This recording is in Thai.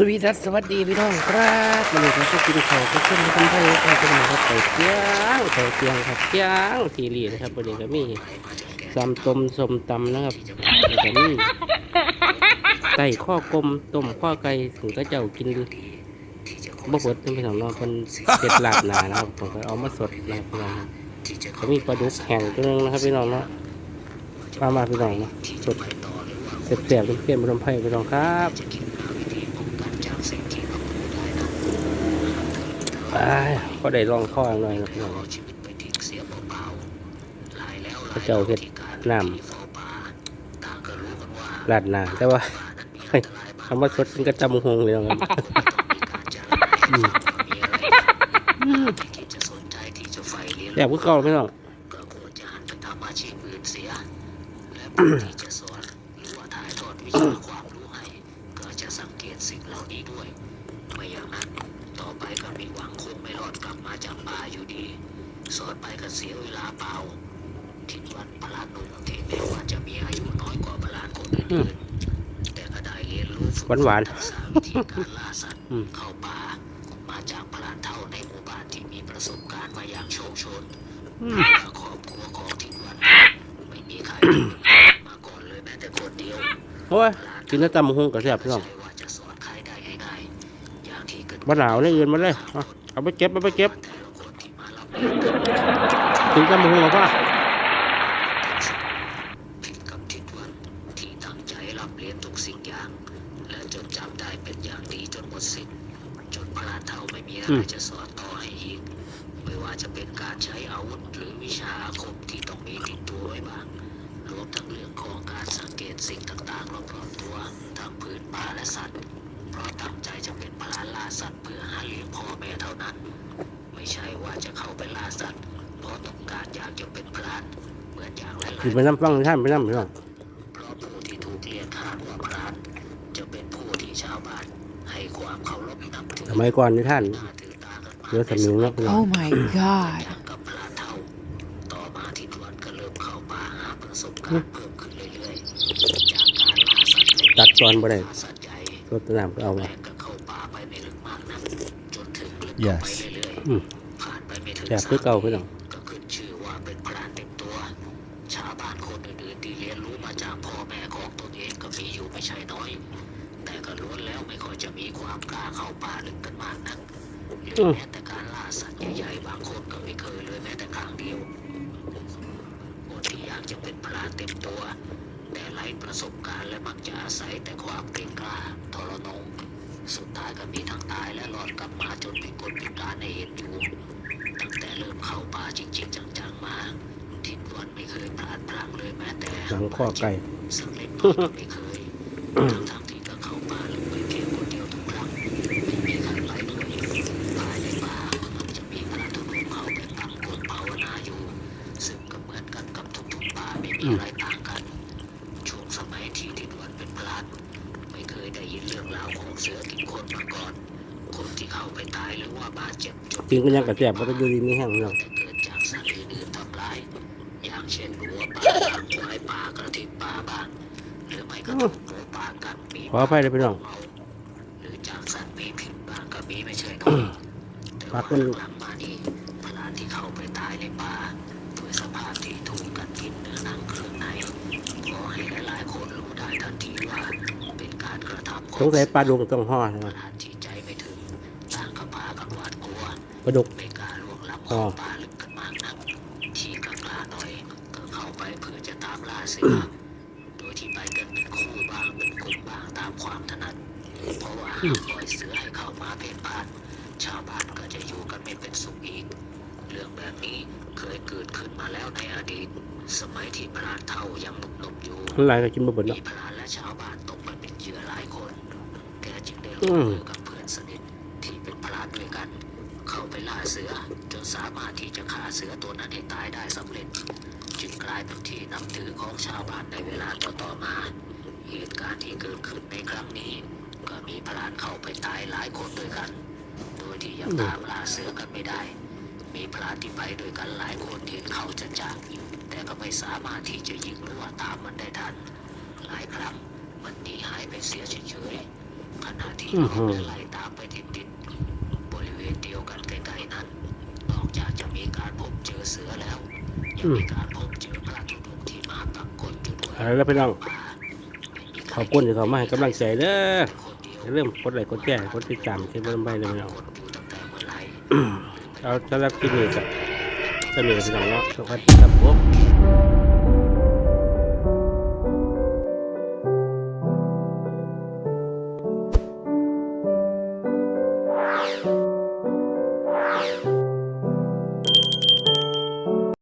สวีดัสสวัสดีพี่น้องครับมาเลยครับกินข้าวพวกขึ้นกันไปครับเป็นครับไปเที่ยงข้าวเที่ยงครับเที่ยงทีรีนะครับประเดี๋ยวก็มีซ้ำต้มสมตำนะครับแล้วก็มีไก่ข้อกลมต้มข้อไก่ถึงก็เจ้ากินบ่หดเป็นพี่น้องนาะเป็นเด็ดหลาดหนานะครับผมก็เอามาสดนะครับพี่น้องก็มีปลาดุกแห้งตัวนึงนะครับพี่น้องเนาะมามาพี่น้องเนาะสดเสียบๆเปรี้ยวๆบนไผ่พี่น้องครับ อ่า ก็ได้ลองข้อหน่อยนะพี่น้องพระเจ้าเฮ็ดน้ำลาดหนาแต่ว่าเฮ้ยคำว่าสดมันก็จำหงเลยนะครับอืมอืมแบบพวกเก่าพี่น้องก็ควรจะหันไปทำอาชีพอื่นเสียและผู้ที่จะสอนหรือว่าถ่ายทอดวิชาความรู้ให้ก็จะสังเกตสิ่งเหล่านี้ด้วยไม่อย่างนั้นต่อไปก็มีหวังคงไม่ร อดกลับมาจากป่าอยู่ดี สอนไปก็เสียเวลาเปล่าทิศวันประหลาดหนุ่มที่แม้ว่าจะมีอายุน้อยกว่าประหลาดคนอื่นๆแต่ก็ได้เรียนรู้ฝึกหวานทักษะวิธีการล่าสัตว์อืมเข้าป่ามาจากประหลาดเท่าในหมู่บ้านที่มีประสบการณ์มาอย่างโชคโชนๆอืมครอบครัวของทิศวันไม่มีใครมาก่อนเลยแม้แต่คนเดียวโอ้ยกินแล้วจำหงกับแซ่บพี่น้องใช่ว่าจะสอนใครได้ง่ายๆอย่างที่เกิดบ้าหนาวเลยอื่นมาเลย เอาเอาไปเก็บเอาไปเก็บแต่ละคนที่มารับเรียนกันถึงจำหงหรอพ่อผิดกับทิศวันที่ตั้งใจรับเรียนทุกสิ่งอย่าง และจดจำได้เป็นอย่างดีจนหมดสิ้นจนพลานเท่าไม่มีอะไรจะสอนต่อให้อีก ไม่ว่าจะเป็นการใช้อาวุธหรือวิชาอาคมที่ต้องมีติดตัวไว้บ้างรวมทั้งเรื่องของการสังเกตสิ่งต่างๆรอบๆตัวทั้งพื้นป่าและสัตว์ เพราะตั้งใจจะเป็นพลานล่าสัตว์เพื่อหาเลี้ยงพ่อแม่เท่านั้น ไม่ใช่ว่าจะเข้าไปล่าสัตว์เพราะต้องการอยากจะเป็นพลานเหมือนอย่างหลายกินไปน้ำฟังท่านไปน้ำพี่น้องๆเพราะผู้ที่ถูกเรียกขานว่าพลานจะเป็นผู้ที่ชาวบ้านให้ความเคารพนับถือสมัยก่อนนี่ท่านน่าถือตากันมาเรือสมิงเนาะพี่น้อง Oh my god. อย่างกับพลานเท่าต่อมาทิศวันก็เริ่มเข้าป่าหาประสบการณ์เพิ่มขึ้นเรื่อยๆจากการล่าสัตว์เล็กตัดตอนบ่ได้ ล่าสัตว์ใหญ่ รถน้ำก็เอาแรมากก็เข้าป่าไปไม่ลึกมากนักจนถึงลึก Yes เข้าไปเรื่อยอืมๆผ่านไปไม่ถึงแซ่บคือเก่าพี่น้องก็ขึ้นชื่อว่าเป็นพรานเต็มตัวชาวบ้านคนอื่นๆที่เรียนรู้มาจากพ่อแม่ของตนเองก็มีอยู่ไม่ใช่น้อยแต่ก็ล้วนแล้วไม่ค่อยจะมีความกล้าเข้าป่าลึกกันมากนักหรือแม้แต่การล่าสัตว์ใหญ่ๆบางคนก็ไม่เคยเลยแม้แต่ครั้งเดียวคนที่อยากจะเป็นพรานเต็มตัวแต่ไร้ ประสบการณ์และมักจะอาศัยแต่ความเกรงกล้าทรนง สุดท้ายก็มีทั้งตายและรอดกลับมาจนเป็นคนพิการในเห็นอยู่ตั้งแต่เริ่มเข้าป่าจริง ๆ จังๆมาทิศวันไม่เคยพลาดพลั้งเลยแม้แต่หนังข้อไก่สักเล็กน้อยก็ไม่เคยทั้งๆที่ก็เข้าป่าลึกไปเพียงคนเดียวทุกครั้งไม่มีใครไล่ด้วยภายในป่ามันจะมีพระธุดงค์เข้าไปตั้งกฎภาวนาอยู่ ซึ่งก็เหมือนกันกับทุกๆป่าไม่มีอะไร เสือกินคนมาก่อน คนที่เข้าไปตายหรือว่าบาดเจ็บจนกินก็ยังกระแซ่บเพราะอยู่ดีมีแห้งพี่น้องแต่เกิดจากสัตว์อื่นๆทำร้ายอย่างเช่นวัวป่าบ้างควายป่ากระทิงป่าบ้างหรือไม่ก็ถูกหมูป่ากัดมีขออภัยเลยพี่น้องเมาหรือจากสัตว์มีพิษบ้างก็มีไม่ใช่น้อยแต่ปัว่ากมันหลังมานี้พลาที่เข้าไปตายในป่า สงสัยปลาดุกต้องห่อปนะระหลาดที่ใจไม่ถึงต่างก็พากันหวาดกลัวปลาดุกไม่กล้าล่วงล้ำอ๋อเข้าป่าลึกกันมากนักที่กล้าๆหน่อยก็เข้าไปเพื่อจะตามล่าเสือโดยที่ไปกันเป็นคู่บ้างเป็นกลุ่มบ้างตามความถนัดเพราะว่าหากปล่อยเสือให้เข้ามาเพ่นพ่านชาวบ้านก็จะอยู่กันไม่เป็นสุขอีก เรื่องแบบนี้เคยเกิดขึ้นมาแล้วในอดีต สมัยที่พรานเท่ายังหนุ่มๆอยู่มันหลายก็กินบ่เบิดมีเนาะพรานและชาวบ้าน อืร่วมมมือกับเพื่อนสนิทที่เป็นพรานด้วยกัน เข้าไปล่าเสือ จนสามารถที่จะฆ่าเสือตัวนั้นให้ตายได้สำเร็จ จึงกลายเป็นที่นับถือของชาวบ้านในเวลาต่อๆมา เหตุการณ์ที่เกิดขึ้นในครั้งนี้ ก็มีพรานเข้าไปตายหลายคนด้วยกัน โดยที่ยังตามล่าเสือกันไม่ได้ มีพรานที่ไปด้วยกันหลายคนเห็นเขาจะจักแต่ก็ไม่สามารถที่จะยิงหรือว่าตามมันได้ทัน หลายครั้งมันหนีหายไปเสียเฉยๆ ขณะที่อื้อเราหือได้ไล่ตามไปติดๆบริเวณเดียวกันใกล้ๆนั้น นอกจากจะมีการพบเจอเสือแล้วยังมีการพบเจอพระธุดงค์ที่มาปักกฏอยู่ด้วยเอาละพี่น้องป่าไม่มีใรขอบคุณที่เขามาให้กำลังใจเด้อคนเดียวอย่าลืมกดไลค์กดแชร์กดติดตามช่วยเบิ่งไปเลยพี่น้องกดอยู่ตั้งแต่เมื่อไหร่เอาสำหรับคลิปนี้ก็จะมีพี่น้องเนาะสวัสดีครับผม